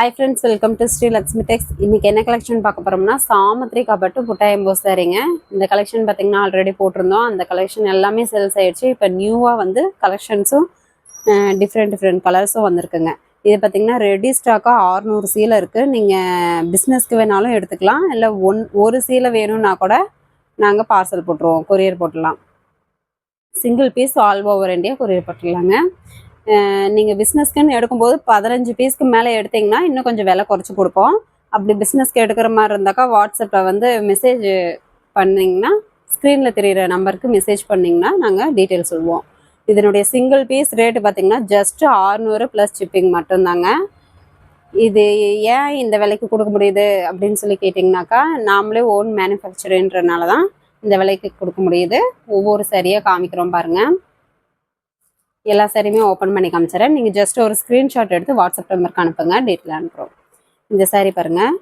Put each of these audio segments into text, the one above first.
Hi friends welcome to Sri Lakshmi Tex இன்னைக்கு என்ன collection பார்க்க போறோம்னா சாமத்ரி காப்பட்டு புட்டாயம்போ சரிங்க இந்த கலெக்ஷன் பார்த்தீங்கன்னா ஆல்ரெடி போட்டிருந்தோம். அந்த கலெக்ஷன் எல்லாமே சேல்ஸ் ஆயிடுச்சு. இப்போ நியூவாக வந்து கலெக்ஷன்ஸும் டிஃப்ரெண்ட் டிஃப்ரெண்ட் கலர்ஸும் வந்திருக்குங்க. இது பார்த்தீங்கன்னா ரெடி ஸ்டாக்காக ஆறுநூறு சீலை இருக்குது நீங்கள் பிஸ்னஸ்க்கு வேணாலும் எடுத்துக்கலாம். இல்லை ஒன் ஒரு சீலை வேணும்னா கூட நாங்கள் பார்சல் போட்டுருவோம். கொரியர் போட்டுடலாம். Single piece all over India courier போட்டுடலாங்க. நீங்கள் பிஸ்னஸ்க்குன்னு எடுக்கும்போது பதினஞ்சு பீஸ்க்கு மேலே எடுத்தீங்கன்னா இன்னும் கொஞ்சம் விலை குறைச்சி கொடுப்போம். அப்படி பிஸ்னஸ்க்கு எடுக்கிற மாதிரி இருந்தாக்கா வாட்ஸ்அப்பில் வந்து மெசேஜ் பண்ணிங்கன்னா ஸ்க்ரீனில் தெரிகிற நம்பருக்கு மெசேஜ் பண்ணிங்கன்னா நாங்கள் டீட்டெயில் சொல்லுவோம் இதனுடைய சிங்கிள் பீஸ் ரேட்டு பார்த்தீங்கன்னா ஜஸ்ட் ஆறுநூறு ப்ளஸ் ஷிப்பிங் மட்டும்தாங்க. இது ஏன் இந்த விலைக்கு கொடுக்க முடியுது அப்படின்னு சொல்லி கேட்டிங்கனாக்கா நாமளே ஓன் மேனுஃபேக்சருன்றனால தான் இந்த விலைக்கு கொடுக்க முடியுது. ஒவ்வொரு சரியாக காமிக்கிறோம் பாருங்கள் எல்லா சாரியுமே ஓப்பன் பண்ணி காமிச்சிடறேன் நீங்கள் ஜஸ்ட் ஒரு ஸ்க்ரீன்ஷாட் எடுத்து வாட்ஸ்அப் நம்பருக்கு அனுப்புங்க டீட்டெயில் அனுப்புகிறோம் இந்த சாரீ பாருங்கள்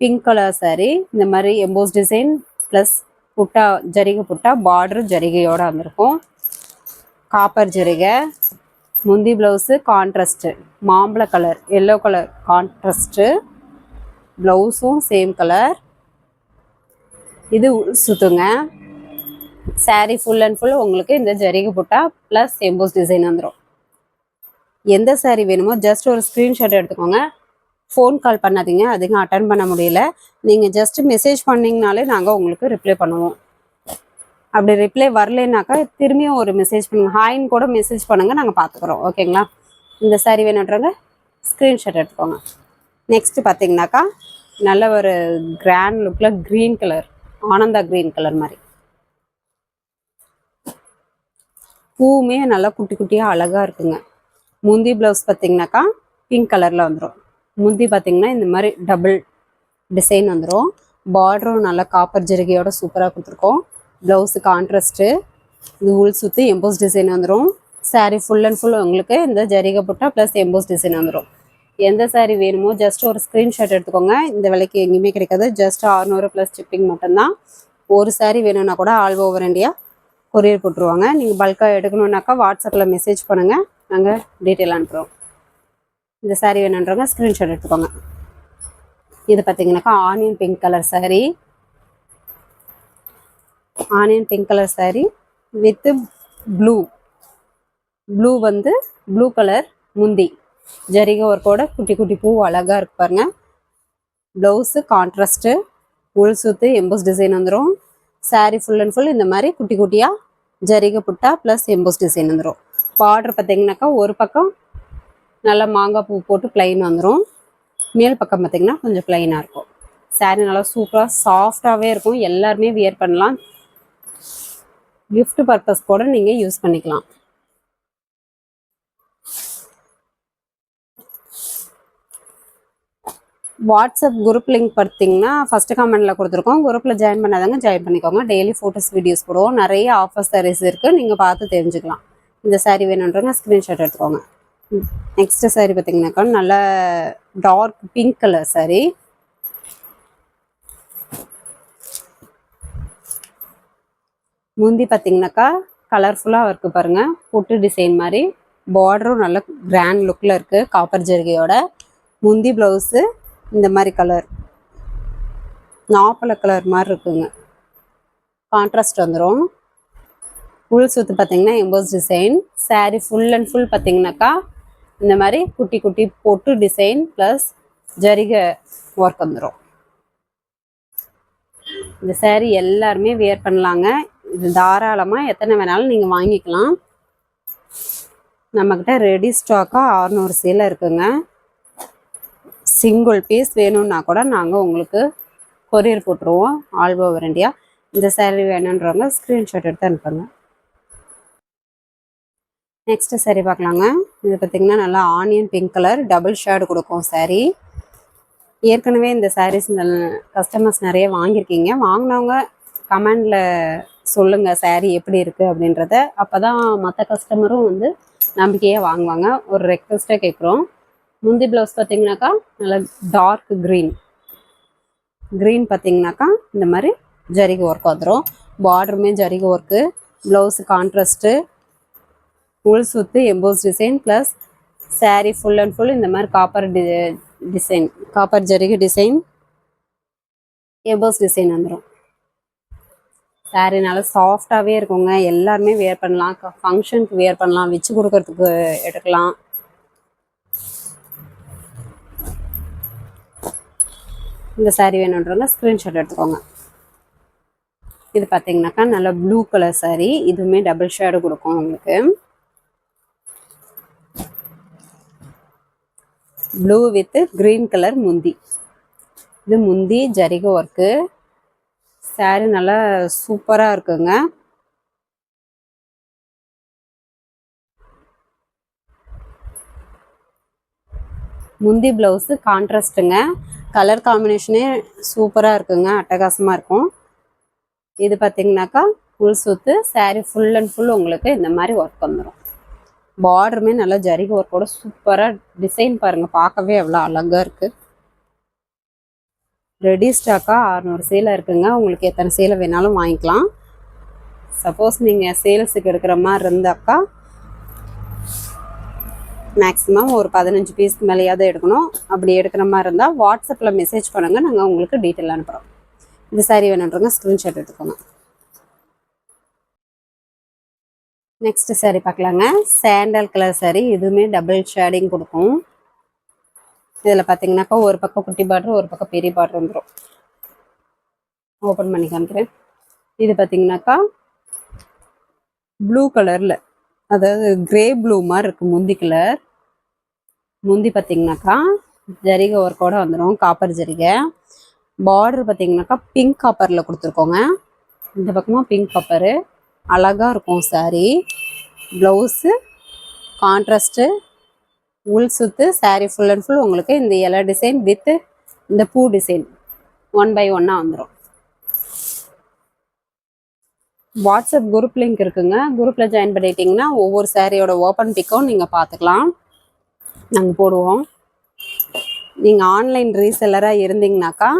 பிங்க் கலர் சாரீ இந்த மாதிரி எம்போஸ் டிசைன் ப்ளஸ் புட்டா ஜரிகை புட்டா பார்டர் ஜரிகையோடு வந்திருக்கும். காப்பர் ஜரிகை முந்தி ப்ளவுஸு கான்ட்ராஸ்ட்டு மாம்பழ கலர் எல்லோ கலர் கான்ட்ராஸ்ட்டு ப்ளவுஸும் சேம் கலர் இது உள் சுத்துங்க ஃபுல் அண்ட் ஃபுல் உங்களுக்கு இந்த ஜரிகை புட்டா ப்ளஸ் எம்போஸ் டிசைன் வந்துடும் எந்த சாரீ வேணுமோ ஜஸ்ட் ஒரு ஸ்க்ரீன்ஷாட் எடுத்துக்கோங்க. ஃபோன் கால் பண்ணாதீங்க அதிகம் அட்டன் பண்ண முடியல. நீங்கள் ஜஸ்ட் மெசேஜ் பண்ணிங்கனாலே நாங்கள் உங்களுக்கு ரிப்ளை பண்ணுவோம். அப்படி ரிப்ளை வரலைனாக்கா திரும்பியும் ஒரு மெசேஜ் பண்ணுங்கள் ஹாய்ன்னு கூட மெசேஜ் பண்ணுங்கள் நாங்கள் பார்த்துக்குறோம் ஓகேங்களா இந்த சாரீ வேணுன்றவங்க ஸ்க்ரீன்ஷாட் எடுத்துக்கோங்க. நெக்ஸ்ட்டு பார்த்தீங்கன்னாக்கா நல்ல ஒரு கிராண்ட் லுக்கில் green colour Ananda green colour மாதிரி. பூவுமே நல்லா குட்டி குட்டியாக அழகாக இருக்குங்க. முந்தி ப்ளவுஸ் பார்த்தீங்கன்னாக்கா பிங்க் கலரில் வந்துடும் முந்தி பார்த்தீங்கன்னா இந்த மாதிரி டபுள் டிசைன் வந்துடும் பார்டரும் நல்லா காப்பர் ஜரிகையோட சூப்பராக கொடுத்துருக்கோம். ப்ளவுஸு கான்ட்ராஸ்ட்டு இது உள் சுற்றி எம்போஸ் டிசைன் வந்துடும் சாரீ ஃபுல் அண்ட் ஃபுல் உங்களுக்கு இந்த ஜரிகை போட்டால் ப்ளஸ் எம்போஸ் டிசைன் வந்துடும் எந்த சாரீ வேணுமோ ஜஸ்ட் ஒரு ஸ்க்ரீன்ஷாட் எடுத்துக்கோங்க. இந்த விலைக்கு எங்கேயுமே கிடைக்காது. ஜஸ்ட் அறுநூறு ப்ளஸ் ஷிப்பிங் மட்டும்தான். ஒரு சாரீ வேணும்னா கூட ஆல் ஓவர் இண்டியா கொரியர் போட்டுருவாங்க நீங்கள் பல்காக எடுக்கணுன்னாக்கா வாட்ஸ்அப்பில் மெசேஜ் பண்ணுங்கள் நாங்கள் டீட்டெயில் அனுப்புகிறோம் இந்த சாரீ வேணுன்றவங்க ஸ்க்ரீன்ஷாட் எடுத்துக்கோங்க. இது பார்த்தீங்கன்னாக்கா onion pink colour sari onion pink colour sari with blue blue வந்து ப்ளூ கலர் முந்தி. ஜரிக ஒர்க்கோட குட்டி குட்டி பூ அழகாக இருக்கு பாருங்க. ப்ளவுஸு கான்ட்ராஸ்ட்டு உள் சுற்று எம்போஸ் டிசைன் வந்துடும் saree ஃபுல் அண்ட் ஃபுல் இந்த மாதிரி குட்டி குட்டியாக ஜரிகை புட்டா ப்ளஸ் எம்போஸ் டிசைன் வந்துடும் பார்டர் பார்த்தீங்கன்னாக்கா ஒரு பக்கம் நல்லா மாங்காய் பூ போட்டு பிளைன் வந்துடும் மேல் பக்கம் பார்த்தீங்கன்னா கொஞ்சம் பிளைனாக இருக்கும். சாரீ நல்லா சூப்பராக சாஃப்டாகவே இருக்கும். எல்லாருமே வியர் பண்ணலாம். கிஃப்ட் பர்பஸ் கூட நீங்கள் யூஸ் பண்ணிக்கலாம். வாட்ஸ்அப் குரூப் லிங்க் பார்த்தீங்கன்னா ஃபஸ்ட்டு கமெண்ட்டில் கொடுத்துருக்கோம். குரூப்பில் ஜாயின் பண்ணாதாங்க ஜாயின் பண்ணிக்கோங்க. டெய்லி ஃபோட்டோஸ் வீடியோஸ் போடுவோம். நிறைய ஆஃபர் சாரீஸ் இருக்குது நீங்கள் பார்த்து தெரிஞ்சுக்கலாம். இந்த சாரீ வேணுன்றவங்க ஸ்க்ரீன்ஷாட் எடுத்துக்கோங்க. நெக்ஸ்ட் சாரீ பார்த்தீங்கன்னாக்கா நல்ல டார்க் பிங்க் கலர் சாரீ முந்தி பார்த்தீங்கன்னாக்கா கலர்ஃபுல்லாக இருக்கு பாருங்கள் புட்டு டிசைன் மாதிரி. பார்டரும் நல்ல கிராண்ட் லுக்கில் இருக்குது காப்பர் ஜெருகையோட. முந்தி ப்ளவுஸு இந்த மாதிரி கலர் நாப்பல கலர் மாதிரி இருக்குங்க. கான்ட்ராஸ்ட் வந்துடும் உள் சுத்து பார்த்தீங்கன்னா emboss design saree full and full பார்த்தீங்கன்னாக்கா இந்த மாதிரி குட்டி குட்டி பொட்டு டிசைன் ப்ளஸ் ஜரிகை ஒர்க் வந்துடும் இந்த சேரீ எல்லாருமே வியர் பண்ணலாங்க. இது தாராளமாக எத்தனை வேணாலும் நீங்கள் வாங்கிக்கலாம். நம்மக்கிட்ட ரெடி ஸ்டாக்காக அறநூறு சீலை இருக்குங்க. சிங்கிள் பீஸ் வேணும்னா கூட நாங்கள் உங்களுக்கு கொரியர் போட்டுருவோம். ஆல் ஓவர் இந்தியா இந்த சேரீ வேணுன்றவங்க ஸ்க்ரீன்ஷாட் எடுத்து அனுப்புங்க. நெக்ஸ்ட் saree பார்க்கலாங்க. இது பார்த்திங்கன்னா நல்லா onion pink colour double shade கொடுக்கும் சேரீ ஏற்கனவே இந்த சாரீஸ் கஸ்டமர்ஸ் நிறைய வாங்கியிருக்கீங்க. வாங்கினவங்க கமெண்டில் சொல்லுங்கள் சாரீ எப்படி இருக்குது அப்படின்றத. அப்போ தான் மற்ற கஸ்டமரும் வந்து நம்பிக்கையாக வாங்குவாங்க. ஒரு ரெக்வஸ்ட்டாக கேட்குறோம் முந்தி ப்ளவுஸ் பார்த்தீங்கன்னாக்கா நல்லா டார்க் க்ரீன் க்ரீன் பார்த்தீங்கன்னாக்கா இந்த மாதிரி ஜரிகை ஒர்க் வந்துடும் பார்டருமே ஜரிகை ஒர்க்கு ப்ளவுஸு கான்ட்ராஸ்ட்டு உள் சுத்து emboss design plus saree full and full இந்த மாதிரி காப்பர் டி டிசைன் காப்பர் ஜரிகை டிசைன் எபோஸ் டிசைன் வந்துடும் சாரீ நல்லா சாஃப்டாகவே இருக்குங்க. எல்லாருமே வேர் பண்ணலாம். ஃபங்க்ஷனுக்கு வேர் பண்ணலாம். வச்சு கொடுக்கறதுக்கு எடுக்கலாம். இந்த சாரீ வேணுன்றவங்க ஸ்க்ரீன்ஷாட் எடுத்துக்கோங்க. இது பார்த்தீங்கன்னாக்கா நல்லா ப்ளூ கலர் சாரீ இதுவுமே டபுள் ஷேடு கொடுக்கும் உங்களுக்கு. ப்ளூ வித் க்ரீன் கலர் முந்தி. இது முந்தி ஜரிக ஒர்க்கு சாரீ நல்லா சூப்பராக இருக்குங்க. முந்தி ப்ளவுஸு கான்ட்ராஸ்ட்டுங்க கலர் காம்பினேஷனே சூப்பராக இருக்குங்க அட்டகாசமாக இருக்கும். இது பார்த்தீங்கன்னாக்கா ஃபுல் சுத்து சாரீ ஃபுல் அண்ட் ஃபுல் உங்களுக்கு இந்த மாதிரி ஒர்க் வந்துடும் பார்டருமே நல்லா ஜரிகை ஒர்க்கோட சூப்பராக டிசைன் பாருங்கள் பார்க்கவே எவ்வளோ அழகாக இருக்குது ரெடி ஸ்டாக்காக அறநூறு சேலை இருக்குங்க உங்களுக்கு எத்தனை சேலை வேணாலும் வாங்கிக்கலாம். சப்போஸ் நீங்கள் சேல்ஸுக்கு எடுக்கிற மாதிரி இருந்தாக்கா மேக்ஸிமம் ஒரு பதினஞ்சு பீஸ்க்கு மேலேயாவது எடுக்கணும். அப்படி எடுக்கிற மாதிரி இருந்தால் வாட்ஸ்அப்பில் மெசேஜ் பண்ணுங்கள் நாங்கள் உங்களுக்கு டீட்டெயில் அனுப்புகிறோம் இந்த சாரீ வேணுன்றவங்க ஸ்க்ரீன்ஷாட் எடுத்துக்கோங்க. நெக்ஸ்ட் saree பார்க்கலாங்க. Sandal colour saree. இதுவுமே டபுள் ஷேடிங் கொடுக்கும். இதில் பார்த்தீங்கன்னாக்கா ஒரு பக்கம் குட்டி பார்டர் ஒரு பக்கம் பெரிய பார்டர் வந்துடும் ஓப்பன் பண்ணி காமிக்கிறேன். இது பார்த்தீங்கன்னாக்கா ப்ளூ கலரில் அதாவது கிரே ப்ளூ மாதிரி இருக்கு முந்தி கலர் முந்தி பார்த்தீங்கன்னாக்கா ஜரிகை ஒர்க்கோட வந்துடும் காப்பர் ஜரிகை. பார்டர் பார்த்தீங்கன்னாக்கா பிங்க் காப்பரில் கொடுத்துருக்கோங்க. இந்த பக்கமாக பிங்க் காப்பரு அழகாக இருக்கும் சாரீ ப்ளவுஸு கான்ட்ராஸ்ட்டு உள் சுற்று சாரீ ஃபுல் அண்ட் ஃபுல் உங்களுக்கு இந்த இலை டிசைன் வித்து இந்த பூ டிசைன் ஒன் பை ஒன்னாக வந்துடும் வாட்ஸ்அப் குரூப் லிங்க் இருக்குங்க. குரூப்பில் ஜாயின் பண்ணிட்டீங்கன்னா ஒவ்வொரு சேரீயோட ஓப்பன் பிக்கும் நீங்கள் பார்த்துக்கலாம். நாங்கள் போடுவோம். நீங்கள் ஆன்லைன் ரீசெல்லராக இருந்தீங்கனாக்கா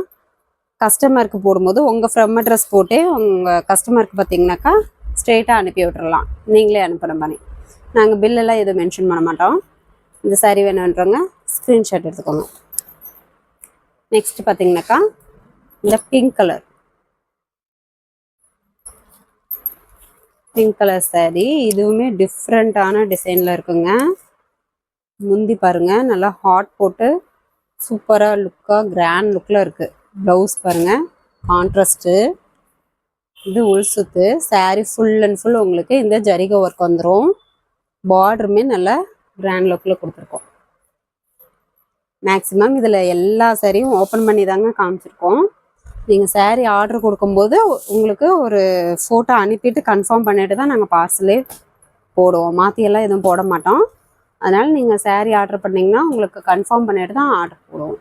கஸ்டமருக்கு போடும்போது உங்கள் ஃப்ரம் அட்ரஸ் போட்டு உங்கள் கஸ்டமருக்கு பார்த்தீங்கன்னாக்கா ஸ்ட்ரெயிட்டாக அனுப்பி விட்டுறலாம். நீங்களே அனுப்புகிற மாதிரி. நாங்கள் பில்லெல்லாம் எதுவும் மென்ஷன் பண்ண மாட்டோம். இந்த சாரீ வேணுன்றவங்க ஸ்க்ரீன்ஷாட் எடுத்துக்கோங்க. நெக்ஸ்ட் பார்த்தீங்கன்னாக்கா இந்த pink colour pink colour saree. இதுவுமே டிஃப்ரெண்ட்டான டிசைனில் இருக்குங்க. முந்தி பாருங்க நல்லா ஹாட் போட்டு சூப்பராக லுக்காக கிராண்ட் லுக்கில் இருக்குது ப்ளவுஸ் பாருங்கள் கான்ட்ராஸ்ட்டு இது உள் சுத்து saree ஃபுல் அண்ட் ஃபுல் உங்களுக்கு இந்த ஜரிகை ஒர்க் வந்துடும் பார்டருமே நல்லா கிராண்ட் லுக்கில் கொடுத்துருக்கோம். மேக்ஸிமம் இதில் எல்லா சாரியும் ஓப்பன் பண்ணி தாங்க காமிச்சிருக்கோம். நீங்கள் saree ஆர்டர் கொடுக்கும்போது உங்களுக்கு ஒரு ஃபோட்டோ அனுப்பிட்டு கன்ஃபார்ம் பண்ணிட்டு தான் நாங்கள் பார்சலே போடுவோம். மாற்றியெல்லாம் எதுவும் போட மாட்டோம். அதனால் நீங்கள் சேரீ ஆர்டர் பண்ணிங்கன்னா உங்களுக்கு கன்ஃபார்ம் பண்ணிட்டு தான் ஆர்டர் போடுவோம்.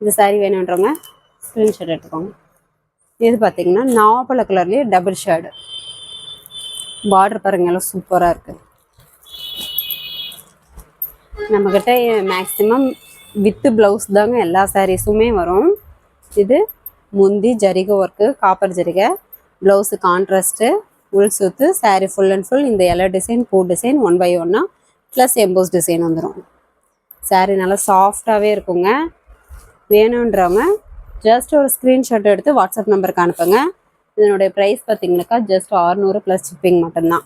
இந்த சேரீ வேணுன்றவங்க ஸ்க்ரீன்ஷாட் எடுத்துக்கோங்க. இது பார்த்தீங்கன்னா நாவப்பழ கலர்லேயே டபுள் ஷேடு பார்டர் பாருங்கள் எல்லாம் சூப்பராக இருக்குது நம்மக்கிட்ட மேக்ஸிமம் வித்து ப்ளவுஸ் தாங்க எல்லா சாரீஸுமே வரும். இது முந்தி ஜரிகை ஒர்க்கு காப்பர் ஜரிகை ப்ளவுஸு கான்ட்ராஸ்ட்டு உள் சுத்து சாரீ ஃபுல் அண்ட் ஃபுல் இந்த எல்லோ டிசைன் பூ டிசைன் ஒன் பை ஒன்னா ப்ளஸ் எம்போஸ் டிசைன் வந்துடும் சாரீ நல்லா சாஃப்டாகவே இருக்குங்க. வேணுன்றவங்க ஜஸ்ட் ஒரு ஸ்க்ரீன்ஷாட் எடுத்து வாட்ஸ்அப் நம்பருக்கு அனுப்புங்க. இதனுடைய ப்ரைஸ் பார்த்தீங்கன்னாக்கா ஜஸ்ட் 600 ப்ளஸ் ஷிப்பிங் மட்டும்தான்.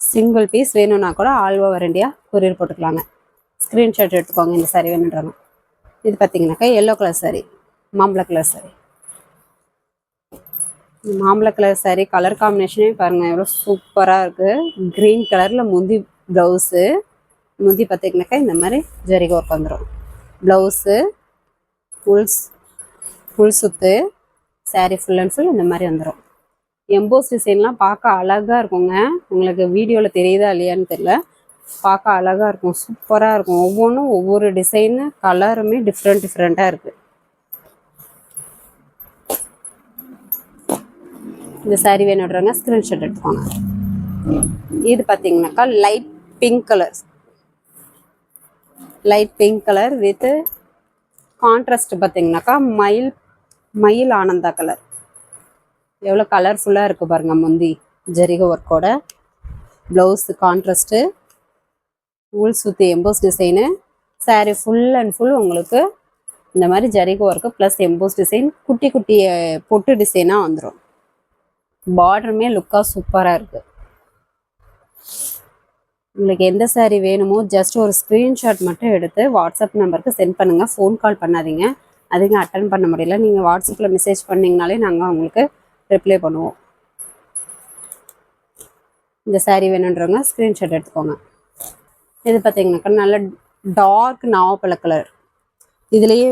சிங்கிள் பீஸ் வேணும்னா கூட ஆல் ஓவர் இண்டியா கொரியர் போட்டுக்கலாங்க. ஸ்க்ரீன்ஷாட் எடுத்துக்கோங்க இந்த சாரி வேணுன்றவங்க. இது பார்த்தீங்கன்னாக்கா எல்லோ கலர் சாரி மாம்பழ கலர் சாரி. மாம்பழ கலர் சாரி கலர் காம்பினேஷனே பாருங்கள் எவ்வளோ சூப்பராக இருக்குது க்ரீன் கலரில் முந்தி ப்ளவுஸு முந்தி பார்த்திங்கனாக்கா இந்த மாதிரி ஜரிகை ஒர்க் வந்துடும் ப்ளவுஸு ஃபுல்ஸ் ஃபுல் சுத்து saree ஃபுல் அண்ட் ஃபுல் இந்த மாதிரி வந்துடும் எம்போஸ் டிசைன்லாம் பார்க்க அழகாக இருக்குங்க. உங்களுக்கு வீடியோவில் தெரியுதா இல்லையான்னு தெரில பார்க்க அழகாக இருக்கும் சூப்பராக இருக்கும். ஒவ்வொன்றும் ஒவ்வொரு டிசைனு கலருமே டிஃப்ரெண்ட் டிஃப்ரெண்ட்டாக இருக்குது இந்த saree வேணுன்றவங்க ஸ்க்ரீன்ஷாட் எடுத்துக்கோங்க இது பார்த்தீங்கன்னாக்கா light pink colour light pink colour with contrast பார்த்தீங்கன்னாக்கா மயில் மயில் ஆனந்தா கலர் எவ்வளோ கலர்ஃபுல்லாக இருக்குது பாருங்க முந்தி. ஜரிக ஒர்க்கோட ப்ளவுஸு கான்ட்ராஸ்ட்டு உள் சுற்றி emboss design saree full and full உங்களுக்கு இந்த மாதிரி ஜரிக ஒர்க்கு ப்ளஸ் எம்போஸ் டிசைன் குட்டி குட்டி பொட்டு டிசைனாக வந்துடும் பார்டருமே லுக்காக சூப்பராக இருக்குது உங்களுக்கு எந்த சாரீ வேணுமோ ஜஸ்ட் ஒரு ஸ்க்ரீன்ஷாட் மட்டும் எடுத்து வாட்ஸ்அப் நம்பருக்கு சென்ட் பண்ணுங்கள் ஃபோன் கால் பண்ணாதீங்க. அதிகம் அட்டன் பண்ண முடியல. நீங்கள் வாட்ஸ்அப்பில் மெசேஜ் பண்ணிங்கனாலே நாங்கள் உங்களுக்கு ரிப்ளை பண்ணுவோம். இந்த சாரீ வேணுன்றவங்க ஸ்க்ரீன்ஷாட் எடுத்துக்கோங்க. இது பார்த்தீங்கன்னாக்கா நல்ல டார்க் நாவப்பழ கலர் இதுலேயே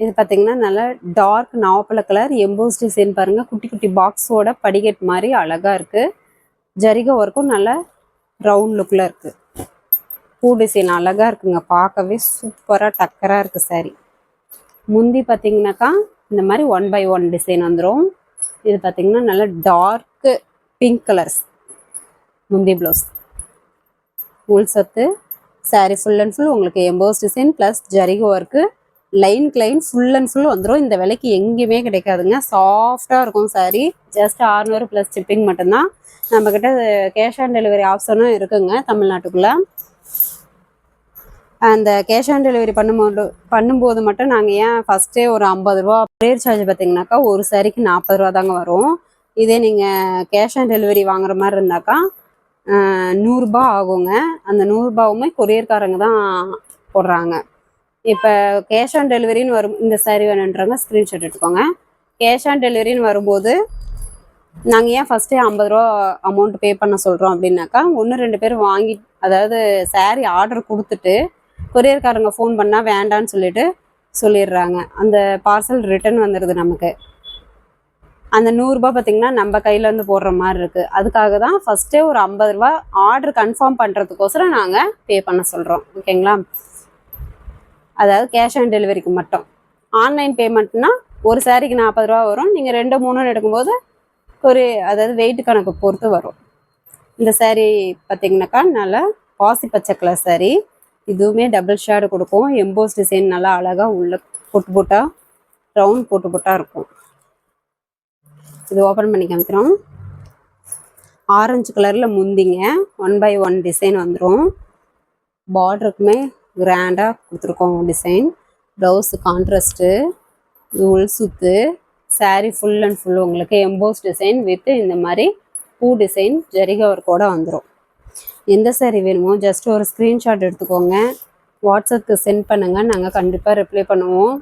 இது பார்த்தீங்கன்னா நல்லா டார்க் நாவப்பழ கலர் எம்போஸ் டிசைன் பாருங்க. குட்டி குட்டி பாக்ஸோட படிக்கட் மாதிரி அழகா இருக்கு. ஜரிகை ஒர்க்கும் நல்லா ரவுண்ட் லுக்கில் இருக்கு. பூ டிசைன் அழகா இருக்குங்க. பார்க்கவே சூப்பராக டக்கராக இருக்கு சாரி முந்தி பார்த்தீங்கன்னாக்கா இந்த மாதிரி ஒன் பை ஒன் டிசைன் வந்துடும் இது பார்த்தீங்கன்னா நல்ல டார்க்கு பிங்க் கலர்ஸ் முந்தி ப்ளவுஸ் உள் சத்து சாரி ஃபுல் அண்ட் ஃபுல் உங்களுக்கு emboss design plus ஜரிகை work line line full and full வந்துடும் இந்த விலைக்கு எங்கேயுமே கிடைக்காதுங்க. சாஃப்டாக இருக்கும் சாரி ஜஸ்ட் 600 ப்ளஸ் ஷிப்பிங் மட்டும்தான். நம்மக்கிட்ட கேஷ் ஆன் டெலிவரி ஆப்ஷனும் இருக்குங்க தமிழ்நாட்டுக்குள்ளே. அந்த கேஷ் ஆன் டெலிவரி பண்ணும்போது பண்ணும்போது மட்டும் நாங்கள் ஏன் ஃபஸ்ட்டே ஒரு ஐம்பது ரூபா ப்ரேயர் சார்ஜ் பார்த்தீங்கன்னாக்கா ஒரு சாரிக்கு நாற்பது ரூபா தாங்க வரும். இதே நீங்கள் கேஷ் ஆன் டெலிவரி வாங்குற மாதிரி இருந்தாக்கா நூறுரூபா ஆகுங்க. அந்த நூறுரூபாவுமே கொரியர்காரங்க தான் போடுறாங்க. இப்போ கேஷ் ஆன் டெலிவரின்னு வரும் இந்த சாரி வேணுன்றவங்க ஸ்க்ரீன்ஷாட் எடுத்துக்கோங்க. கேஷ் ஆன் டெலிவரின்னு வரும்போது நாங்கள் ஏன் ஃபஸ்ட்டே ஐம்பது ரூபா அமௌண்ட் பே பண்ண சொல்கிறோம் அப்படின்னாக்கா ஒன்று ரெண்டு பேர் வாங்கி அதாவது saree ஆர்டர் கொடுத்துட்டு கொரியர்காரங்க ஃபோன் பண்ணால் வேண்டான்னு சொல்லிட்டு சொல்லிடுறாங்க. அந்த பார்சல் ரிட்டர்ன் வந்துடுது நமக்கு. அந்த நூறுரூபா பார்த்தீங்கன்னா நம்ம கையில் வந்து போடுற மாதிரி இருக்குது அதுக்காக தான் ஃபஸ்ட்டே ஒரு ஐம்பது ரூபா ஆர்டர் கன்ஃபார்ம் பண்ணுறதுக்கோசரம் நாங்கள் பே பண்ண சொல்கிறோம் ஓகேங்களா அதாவது கேஷ் ஆன் டெலிவரிக்கு மட்டும். ஆன்லைன் பேமெண்ட்னா ஒரு சாரிக்கு நாற்பது ரூபா வரும். நீங்கள் ரெண்டு மூணுன்னு எடுக்கும்போது ஒரு அதாவது வெயிட் கணக்கு பொறுத்து வரும். இந்த saree பார்த்தீங்கன்னாக்கா நல்லா பாசி பச்சை கலர் saree. இதுவுமே டபுள் ஷேடு கொடுக்கும். எம்போஸ் டிசைன் நல்லா அழகாக உள்ள பொட்டு போட்டால் ரவுண்ட் போட்டு போட்டால் இருக்கும். இது ஓப்பன் பண்ணி காமிக்கிறோம். ஆரஞ்சு கலரில் முந்திங்க. ஒன் பை ஒன் டிசைன் வந்துடும் பார்டருக்குமே கிராண்டாக கொடுத்துருக்கோம் டிசைன் ப்ளவுஸு கான்ட்ராஸ்ட்டு உள் சுத்து சாரீ ஃபுல் அண்ட் ஃபுல் உங்களுக்கு எம்போஸ் டிசைன் வித் இந்த மாதிரி பூ டிசைன் ஜரிகை ஒர்க்கோட வந்துடும் எந்த சாரீ வேணுமோ ஜஸ்ட் ஒரு ஸ்க்ரீன்ஷாட் எடுத்துக்கோங்க. வாட்ஸ்அப்க்கு சென்ட் பண்ணுங்கள் நாங்கள் கண்டிப்பாக ரிப்ளை பண்ணுவோம்.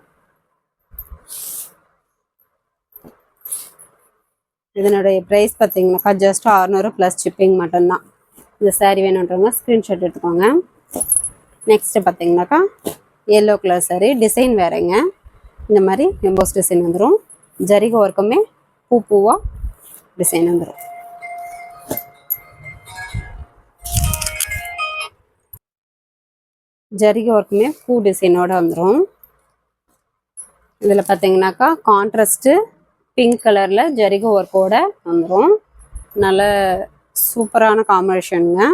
இதனுடைய ப்ரைஸ் பார்த்தீங்கன்னாக்கா ஜஸ்ட் அறநூறு ப்ளஸ் ஷிப்பிங் மட்டும்தான். இந்த சாரீ வேணுன்றவங்க ஸ்க்ரீன்ஷாட் எடுத்துக்கோங்க. நெக்ஸ்ட்டு பார்த்தீங்கன்னாக்கா எல்லோ கலர் சாரீ டிசைன் வேறங்க. இந்த மாதிரி எம்போஸ் டிசைன் வந்துடும் ஜரிக ஒர்க்குமே பூ பூவாக டிசைன் வந்துடும் ஜரிகை ஒர்க்குமே பூ டிசைனோட வந்துடும் இதில் பார்த்தீங்கன்னாக்கா கான்ட்ராஸ்ட்டு பிங்க் கலரில் ஜரிக ஒர்க்கோட வந்துடும் நல்ல சூப்பரான காம்பினேஷனுங்க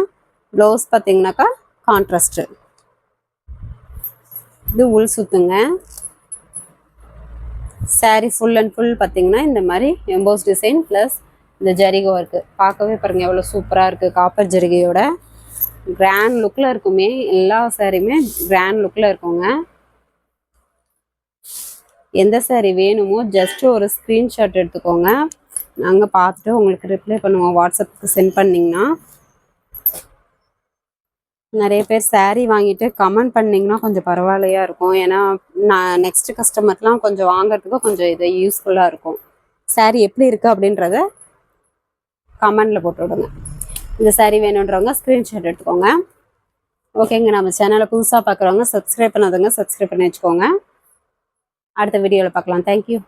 ப்ளவுஸ் பார்த்தீங்கன்னாக்கா கான்ட்ராஸ்ட்டு இது உள் சுத்துங்க saree ஃபுல் அண்ட் ஃபுல் பார்த்தீங்கன்னா இந்த மாதிரி எம்போஸ் டிசைன் ப்ளஸ் இந்த ஜரிகோ ஒர்க்கு பார்க்கவே பாருங்கள் எவ்வளோ சூப்பராக இருக்குது காப்பர் ஜரிகையோட கிராண்ட் லுக்கில் இருக்குமே எல்லா சாரியுமே கிராண்ட் லுக்கில் இருக்குங்க. எந்த saree வேணுமோ ஜஸ்ட் ஒரு ஸ்க்ரீன்ஷாட் எடுத்துக்கோங்க. நாங்கள் பார்த்துட்டு உங்களுக்கு ரிப்ளை பண்ணுவோம். வாட்ஸ்அப்புக்கு சென்ட் பண்ணிங்கன்னா நிறைய பேர் சாரீ வாங்கிட்டு கமெண்ட் பண்ணிங்கன்னா கொஞ்சம் பரவாயில்லையா இருக்கும். ஏன்னா நான் நெக்ஸ்ட் கஸ்டமர்லாம் கொஞ்சம் வாங்குறதுக்கு கொஞ்சம் இது யூஸ்ஃபுல்லாக இருக்கும். சாரீ எப்படி இருக்குது அப்படின்றத கமெண்டில் போட்டு விடுங்க. இந்த சாரீ வேணுன்றவங்க ஸ்க்ரீன்ஷாட் எடுத்துக்கோங்க. ஓகேங்க நம்ம சேனலை புதுசாக பார்க்குறவங்க சப்ஸ்கிரைப் பண்ணாதவங்க சப்ஸ்கிரைப் பண்ணி வச்சுக்கோங்க. அடுத்த வீடியோவில் பார்க்கலாம் தேங்க்யூ